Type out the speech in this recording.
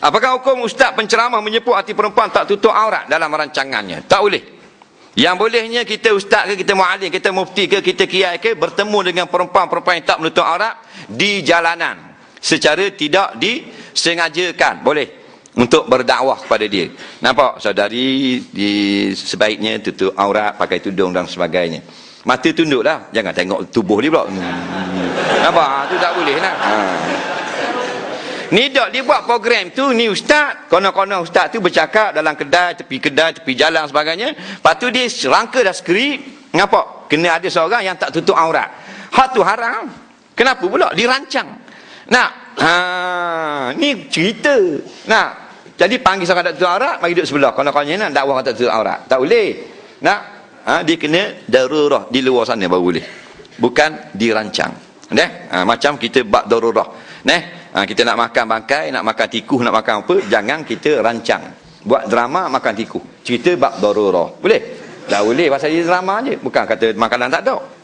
Apakah hukum ustaz penceramah menyebut hati perempuan tak tutup aurat dalam rancangannya? Tak boleh. Yang bolehnya kita ustaz ke, kita mu'alim, kita mufti ke, kita kiai ke, bertemu dengan perempuan-perempuan yang tak menutup aurat di jalanan. Secara tidak disengajakan. Boleh. Untuk berdakwah kepada dia. Nampak? Saudari di sebaiknya tutup aurat, pakai tudung dan sebagainya. Mata tunduklah. Jangan tengok tubuh dia pula. Hmm. Nampak? Itu tak boleh lah. Ni dok dia buat program tu ni ustaz, konon-konon ustaz tu bercakap dalam kedai, tepi kedai, tepi jalan sebagainya. Lepas tu dia rangka dah skrip, ngapa? Kena ada seorang yang tak tutup aurat. Hak tu haram. Kenapa pula dirancang? Nak, ha, ni cerita. Nak, jadi panggil seorang tak tutup aurat, mari duduk sebelah. Konon-kononnya nak dakwah tak tutup aurat. Tak boleh. Nak, ha, dia kena darurah di luar sana baru boleh. Bukan dirancang. Neh, ha, macam kita bab darurah. Neh, Ha, kita nak makan bangkai, nak makan tikus, nak makan apa, jangan kita rancang. Buat drama makan tikus. Cerita bab darurah. Boleh? Tak boleh pasal dia drama je. Bukan kata makanan tak ada.